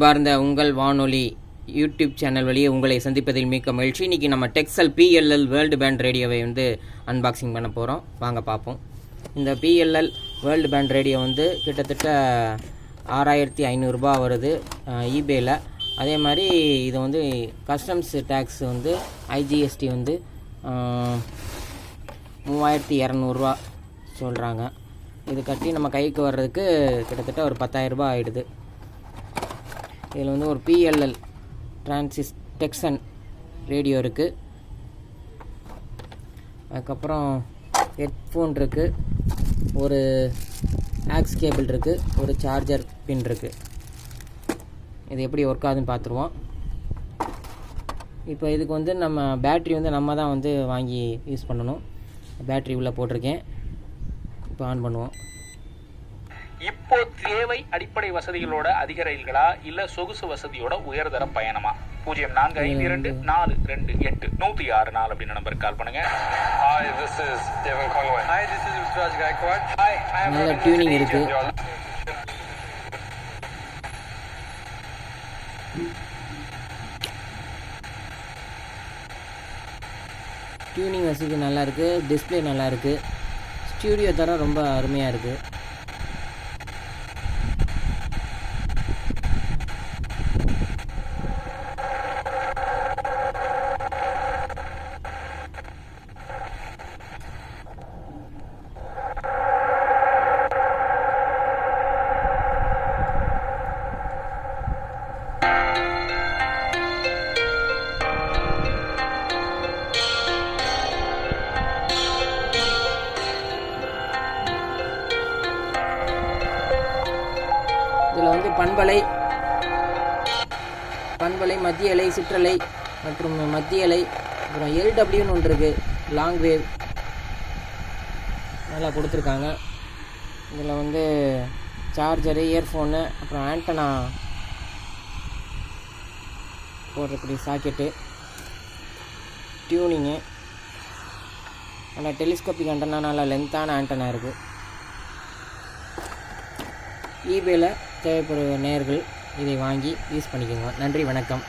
பார்ந்த உங்கள் வானொலி YouTube channel வழியே உங்களை சந்திப்பதில் மிக்க மகிழ்ச்சி. இன்றைக்கி நம்ம டெக்ஸல் பிஎல்எல் வேர்ல்டு பேண்ட் ரேடியோவை வந்து அன்பாக்சிங் பண்ண போகிறோம் வாங்க பார்ப்போம். இந்த பிஎல்எல் வேர்ல்டு பேண்ட் ரேடியோ வந்து கிட்டத்தட்ட ஆறாயிரத்தி ஐநூறுரூபா வருது ஈபேயில் e அதே மாதிரி இது வந்து கஸ்டம்ஸ் டேக்ஸ் வந்து ஐஜிஎஸ்டி வந்து மூவாயிரத்தி இரநூறுவா சொல்கிறாங்க இது கட்டி நம்ம கைக்கு வர்றதுக்கு கிட்டத்தட்ட ஒரு பத்தாயிரரூபா ஆகிடுது இதில் வந்து ஒரு பிஎல்எல் டிரான்சிஸ் டெக்ஸன் ரேடியோ இருக்குது அதுக்கப்புறம் ஹெட்ஃபோன் இருக்குது ஒரு ஆக்ஸ் கேபிள் இருக்குது ஒரு சார்ஜர் பின் இருக்குது இது எப்படி ஒர்க் ஆகுதுன்னு பார்த்துருவோம். இப்போ இதுக்கு வந்து நம்ம பேட்ரி வந்து நம்ம தான் வந்து வாங்கி யூஸ் பண்ணணும். பேட்ரி உள்ளே போட்டிருக்கேன். இப்போ ஆன் பண்ணுவோம். இப்போ தேவை அடிப்படை வசதிகளோட அதிக ரயில்களா இல்ல சொகுசு வசதியோட உயர்தர பயணமா பூஜ்ஜியம் நான்கு ஐந்து இரண்டு நாலு ரெண்டு எட்டு நூத்தி ஆறு நாலு அப்படின்னு நம்பருக்கு கால் பண்ணுங்க Hi, this is Devin Conway. Hi, this is Rutraj Gaikwad. Hi, I am நல்ல. இருக்கு. டியூனிங் வசதி நல்லா இருக்கு டிஸ்பிளே நல்லா இருக்கு ஸ்டூடியோ தர ரொம்ப அருமையாக இருக்குது இதில் வந்து பண்பலை பண்பலை மத்திய அலை சிற்றலை மற்றும் மத்திய அலை அப்புறம் எல்டபிள்யூன்னு ஒன்று இருக்குது லாங் வேவ் நல்லா கொடுத்துருக்காங்க. இதில் வந்து சார்ஜரு இயர்ஃபோனு அப்புறம் ஆண்டனா போடுறக்கூடிய சாக்கெட்டு டியூனிங்கு நல்லா டெலிஸ்கோப்பிக் ஆண்டனா நல்லா லென்த்தான ஆண்டனா இருக்குது ஈபேயில் தேவைப்படுற நேர்கள் இதை வாங்கி யூஸ் பண்ணிக்கோங்க. நன்றி வணக்கம்.